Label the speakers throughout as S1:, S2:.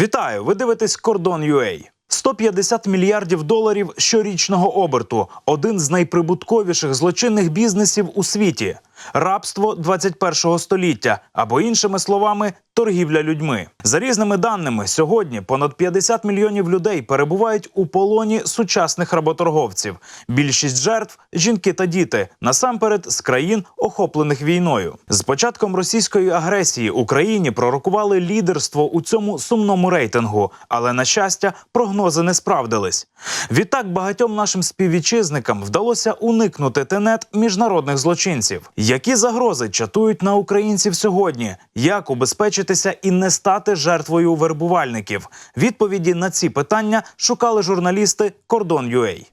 S1: Вітаю! Ви дивитесь Кордон UA. 150 мільярдів доларів щорічного оберту один з найприбутковіших злочинних бізнесів у світі. Рабство 21-го століття, або іншими словами, торгівля людьми. За різними даними, сьогодні понад 50 мільйонів людей перебувають у полоні сучасних работорговців. Більшість жертв жінки та діти, насамперед з країн, охоплених війною. З початком російської агресії Україні пророкували лідерство у цьому сумному рейтингу, але на щастя, прогнози не справдились. Відтак багатьом нашим співвітчизникам вдалося уникнути тенет міжнародних злочинців. Які загрози чатують на українців сьогодні? Як убезпечитися і не стати жертвою вербувальників? Відповіді на ці питання шукали журналісти Кордон Кордон.ua.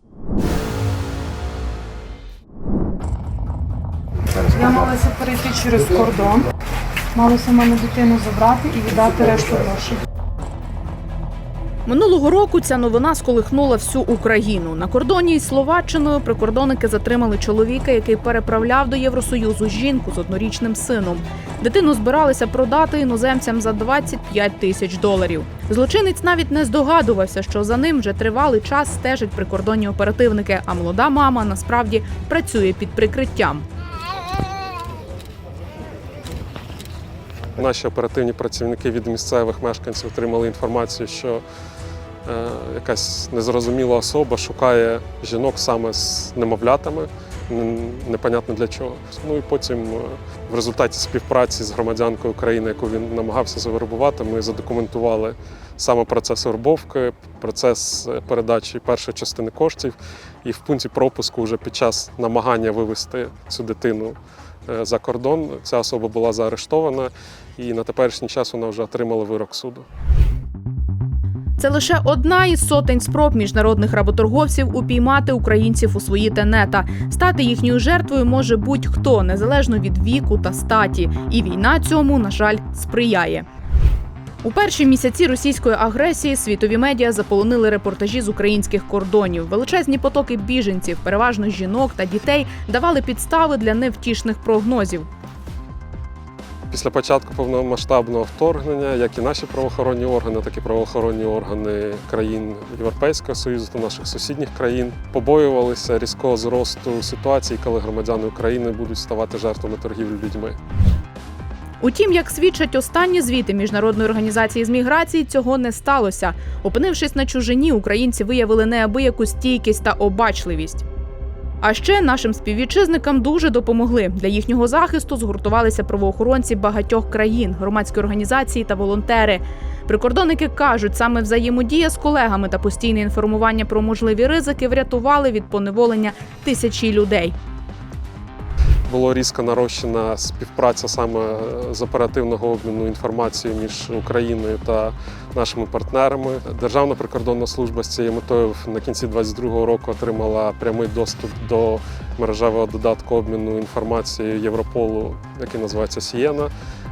S2: Я малася перейти через кордон. Малося мене дитину забрати і віддати решту грошей.
S3: Минулого року ця новина сколихнула всю Україну. На кордоні із Словаччиною прикордонники затримали чоловіка, який переправляв до Євросоюзу жінку з однорічним сином. Дитину збиралися продати іноземцям за 25 тисяч доларів. Злочинець навіть не здогадувався, що за ним вже тривалий час стежать прикордонні оперативники. А молода мама насправді працює під прикриттям.
S4: Наші оперативні працівники від місцевих мешканців отримали інформацію, що якась незрозуміла особа шукає жінок саме з немовлятами, непонятно для чого. Ну і потім е, в результаті співпраці з громадянкою України, яку він намагався завербувати, ми задокументували саме процес вербовки, процес е, передачі першої частини коштів. І в пункті пропуску вже під час намагання вивезти цю дитину е, за кордон ця особа була заарештована, і на теперішній час вона вже отримала вирок суду.
S3: Це лише одна із сотень спроб міжнародних работорговців упіймати українців у свої тенета. Стати їхньою жертвою може будь-хто, незалежно від віку та статі. І війна цьому, на жаль, сприяє. У перші місяці російської агресії світові медіа заполонили репортажі з українських кордонів. Величезні потоки біженців, переважно жінок та дітей, давали підстави для невтішних прогнозів.
S4: Після початку повномасштабного вторгнення, як і наші правоохоронні органи, так і правоохоронні органи країн Європейського Союзу та наших сусідніх країн побоювалися різкого зросту ситуації, коли громадяни України будуть ставати жертвами торгівлі людьми.
S3: Утім, як свідчать останні звіти міжнародної організації з міграції, цього не сталося. Опинившись на чужині, українці виявили неабияку стійкість та обачливість. А ще нашим співвітчизникам дуже допомогли. Для їхнього захисту згуртувалися правоохоронці багатьох країн, громадські організації та волонтери. Прикордонники кажуть, саме взаємодія з колегами та постійне інформування про можливі ризики врятували від поневолення тисячі людей.
S4: Було різко нарощена співпраця саме е, з оперативного обміну інформацією між Україною та нашими партнерами. Державна прикордонна служба з цією метою на кінці 2022 року отримала прямий доступ до мережевого додатку обміну інформацією Європолу, який називається Сієна.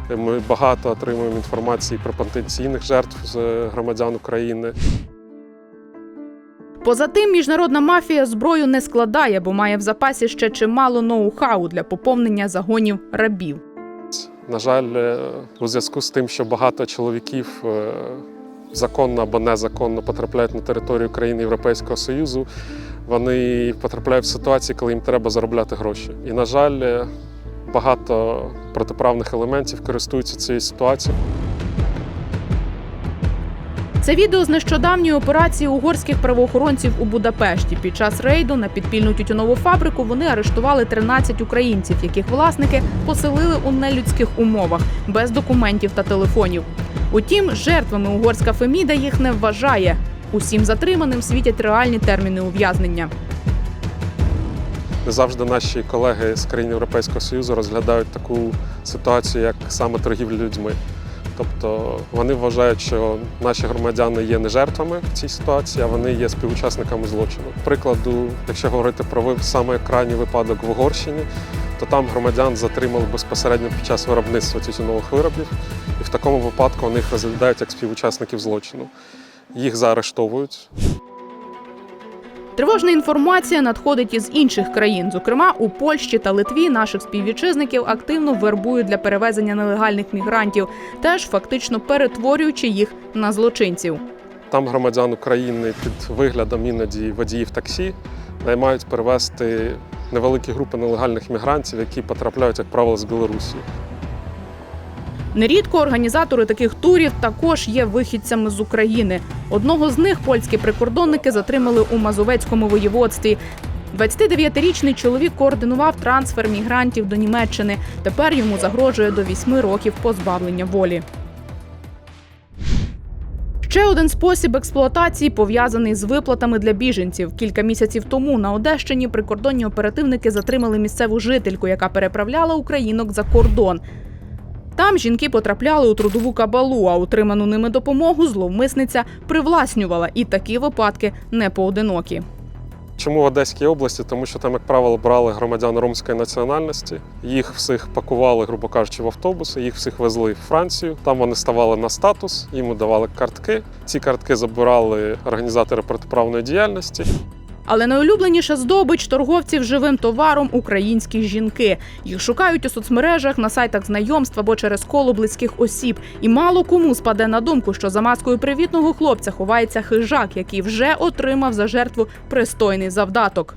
S4: Ми багато отримуємо інформації про потенційних жертв з е, громадян України.
S3: Поза тим, міжнародна мафія зброю не складає, бо має в запасі ще чимало ноу-хау для поповнення загонів рабів.
S4: На жаль, е, у зв'язку з тим, що багато чоловіків е, законно або незаконно потрапляють на територію країн Європейського Союзу, вони потрапляють в ситуації, коли їм треба заробляти гроші. І, на жаль, е, багато протиправних елементів користуються цією ситуацією.
S3: Це відео з нещодавньої операції угорських правоохоронців у Будапешті. Під час рейду на підпільну тютюнову фабрику вони арештували 13 українців, яких власники поселили у нелюдських умовах без документів та телефонів. Утім, жертвами угорська Феміда їх не вважає. Усім затриманим світять реальні терміни ув'язнення.
S4: Не завжди наші колеги з країн Європейського Союзу розглядають таку ситуацію, як саме торгівля людьми. Тобто вони вважають, що наші громадяни є не жертвами в цій ситуації, а вони є співучасниками злочину. Прикладу, якщо говорити про саме крайній випадок в Угорщині, то там громадян затримали безпосередньо під час виробництва тютюнових виробів, і в такому випадку вони їх розглядають як співучасників злочину. Їх заарештовують.
S3: Тривожна інформація надходить із інших країн. Зокрема, у Польщі та Литві наших співвітчизників активно вербують для перевезення нелегальних мігрантів, теж фактично перетворюючи їх на злочинців.
S4: Там громадян України під виглядом іноді водіїв таксі наймають перевезти невеликі групи нелегальних мігрантів, які потрапляють, як правило, з Білорусі.
S3: Нерідко організатори таких турів також є вихідцями з України. Одного з них польські прикордонники затримали у Мазовецькому воєводстві. 29-річний чоловік координував трансфер мігрантів до Німеччини. Тепер йому загрожує до 8 років позбавлення волі. Ще один спосіб експлуатації пов'язаний з виплатами для біженців. Кілька місяців тому на Одещині прикордонні оперативники затримали місцеву жительку, яка переправляла українок за кордон. Там жінки потрапляли у трудову кабалу, а отриману ними допомогу зловмисниця привласнювала. І такі випадки не поодинокі.
S4: Чому в Одеській області? Тому що там, як правило, брали громадян ромської національності. Їх всіх пакували, грубо кажучи, в автобуси, їх всіх везли в Францію. Там вони ставали на статус, їм давали картки. Ці картки забирали організатори протиправної діяльності.
S3: Але найулюбленіша здобич торговців живим товаром українські жінки. Їх шукають у соцмережах, на сайтах знайомств або через коло близьких осіб. І мало кому спаде на думку, що за маскою привітного хлопця ховається хижак, який вже отримав за жертву пристойний завдаток.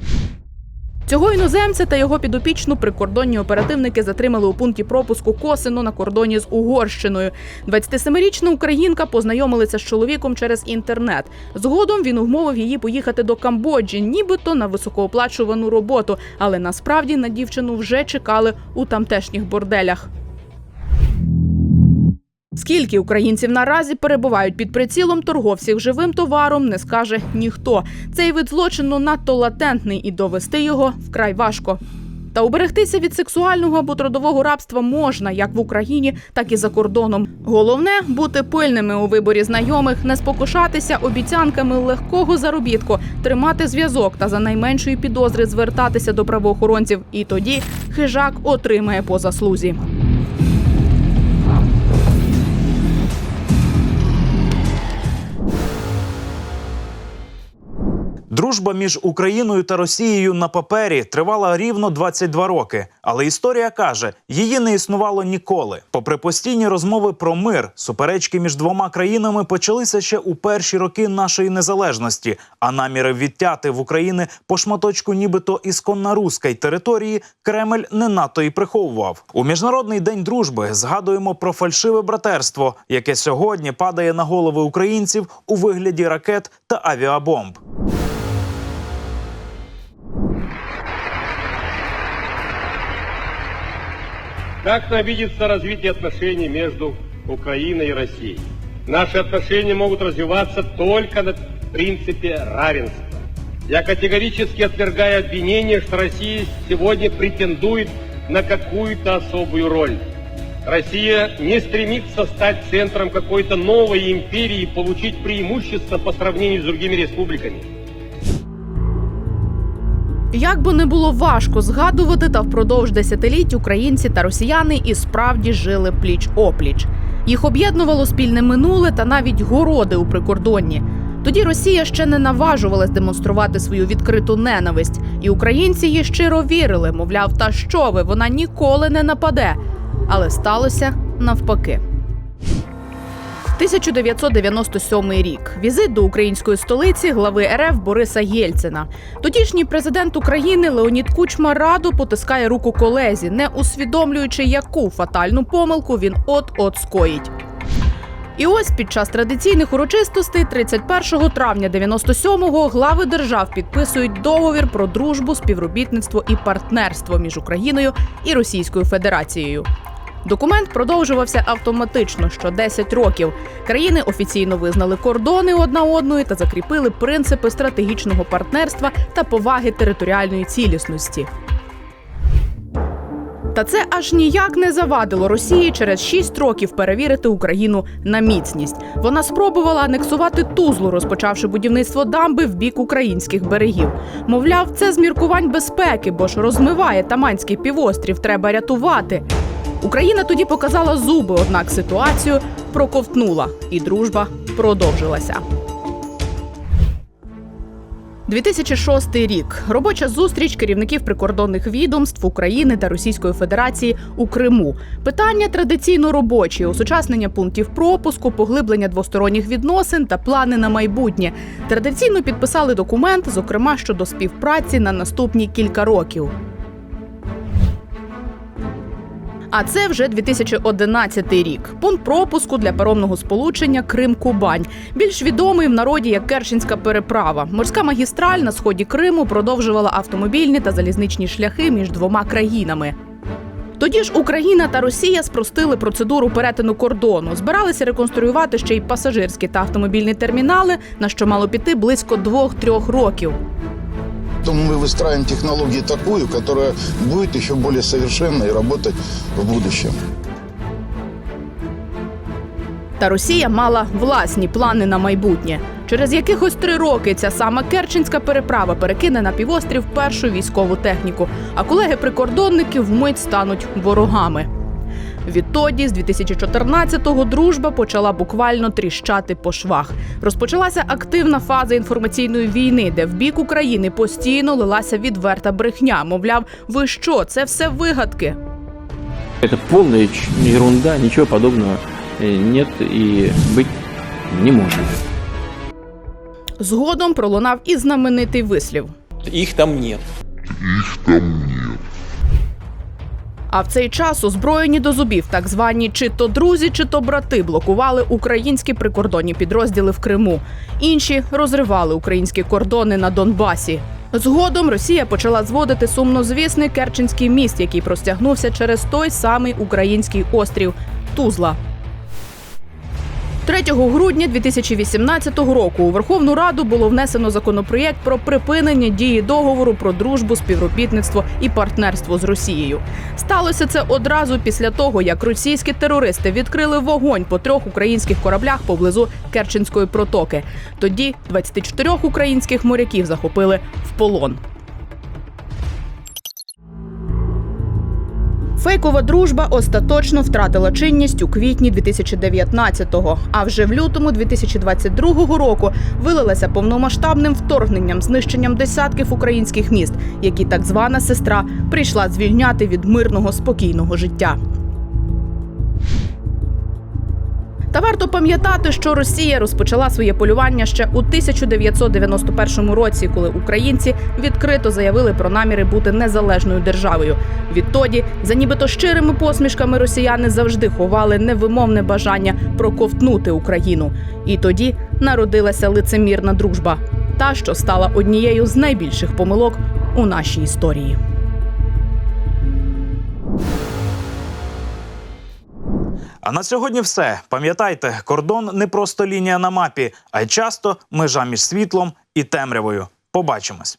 S3: Цього іноземця та його підопічну прикордонні оперативники затримали у пункті пропуску Косино на кордоні з Угорщиною. 27-річна українка познайомилася з чоловіком через інтернет. Згодом він умовив її поїхати до Камбоджі, нібито на високооплачувану роботу. Але насправді на дівчину вже чекали у тамтешніх борделях. Скільки українців наразі перебувають під прицілом торговців живим товаром, не скаже ніхто. Цей вид злочину надто латентний і довести його вкрай важко. Та уберегтися від сексуального або трудового рабства можна як в Україні, так і за кордоном. Головне бути пильними у виборі знайомих, не спокушатися обіцянками легкого заробітку, тримати зв'язок та за найменшої підозри звертатися до правоохоронців. І тоді хижак отримає по заслузі.
S1: Дружба між Україною та Росією на папері тривала рівно 22 роки. Але історія каже, її не існувало ніколи. Попри постійні розмови про мир, суперечки між двома країнами почалися ще у перші роки нашої незалежності. А наміри відтяти в України по шматочку, нібито ісконна руської території, Кремль не надто і приховував. У міжнародний день дружби згадуємо про фальшиве братерство, яке сьогодні падає на голови українців у вигляді ракет та авіабомб.
S5: Как нам видится развитие отношений между Украиной и Россией? Наши отношения могут развиваться только на принципе равенства. Я категорически отвергаю обвинение, что Россия сегодня претендует на какую-то особую роль. Россия не стремится стать центром какой-то новой империи и получить преимущество по сравнению с другими республиками.
S3: Як би не було важко згадувати, та впродовж десятиліть українці та росіяни і справді жили пліч опліч. Їх об'єднувало спільне минуле та навіть городи у прикордонні. Тоді Росія ще не наважувалась демонструвати свою відкриту ненависть, і українці їй щиро вірили, мовляв, та що ви, вона ніколи не нападе. Але сталося навпаки. 1997 рік. Візит до української столиці глави РФ Бориса Єльцина. Тодішній президент України Леонід Кучма радо потискає руку колезі, не усвідомлюючи, яку фатальну помилку він от-от скоїть. І ось під час традиційних урочистостей 31 травня 97-го глави держав підписують договір про дружбу, співробітництво і партнерство між Україною і Російською Федерацією. Документ продовжувався автоматично що 10 років. Країни офіційно визнали кордони одна одної та закріпили принципи стратегічного партнерства та поваги територіальної цілісності. Та це аж ніяк не завадило Росії через 6 років перевірити Україну на міцність. Вона спробувала анексувати Тузлу, розпочавши будівництво дамби в бік українських берегів. Мовляв, це з міркувань безпеки, бо ж розмиває Таманський півострів, треба рятувати. Україна тоді показала зуби, однак ситуацію проковтнула, і дружба продовжилася. 2006 рік. Робоча зустріч керівників прикордонних відомств України та Російської Федерації у Криму. Питання традиційно робочі: осучаснення пунктів пропуску, поглиблення двосторонніх відносин та плани на майбутнє. Традиційно підписали документ, зокрема щодо співпраці на наступні кілька років. А це вже 2011 рік. Пункт пропуску для паромного сполучення Крим-Кубань, більш відомий в народі як Керченська переправа. Морська магістраль на сході Криму продовжувала автомобільні та залізничні шляхи між двома країнами. Тоді ж Україна та Росія спростили процедуру перетину кордону, збиралися реконструювати ще й пасажирські та автомобільні термінали, на що мало піти близько двох-трьох років.
S6: Поэтому мы выстраиваем технологию такую, которая будет еще более совершенной и работать в будущем.
S3: Та Росія мала власні плани на майбутнє. Через якихось три роки ця сама Керченська переправа перекине на півострів першу військову техніку, а колеги-прикордонники вмить стануть ворогами. Відтоді, з 2014-го, дружба почала буквально тріщати по швах. Розпочалася активна фаза інформаційної війни, де в бік України постійно лилася відверта брехня. Мовляв, ви що, це все вигадки.
S7: Это полная ч- ерунда, ничего подобного э, нет и быть не может.
S3: Згодом пролунав і знаменитий вислів.
S8: Их там нет.
S3: А в цей час озброєні до зубів так звані чи то друзі, чи то брати блокували українські прикордонні підрозділи в Криму. Інші розривали українські кордони на Донбасі. Згодом Росія почала зводити сумнозвісний Керченський міст, який простягнувся через той самий український острів Тузла. 3 грудня 2018 року у Верховну Раду було внесено законопроєкт про припинення дії договору про дружбу, співробітництво і партнерство з Росією. Сталося це одразу після того, як російські терористи відкрили вогонь по трьох українських кораблях поблизу Керченської протоки. Тоді 24 українських моряків захопили в полон. Фейкова дружба остаточно втратила чинність у квітні 2019-го, а вже в лютому 2022 року вилилася повномасштабним вторгненням, знищенням десятків українських міст, які так звана сестра прийшла звільняти від мирного спокійного життя. Та варто пам'ятати, що Росія розпочала своє полювання ще у 1991 році, коли українці відкрито заявили про наміри бути незалежною державою. Відтоді, за нібито щирими посмішками, росіяни завжди ховали невимовне бажання проковтнути Україну. І тоді народилася лицемірна дружба, та що стала однією з найбільших помилок у нашій історії.
S1: А на сьогодні все. Пам'ятайте, кордон не просто лінія на мапі, а й часто межа між світлом і темрявою. Побачимось.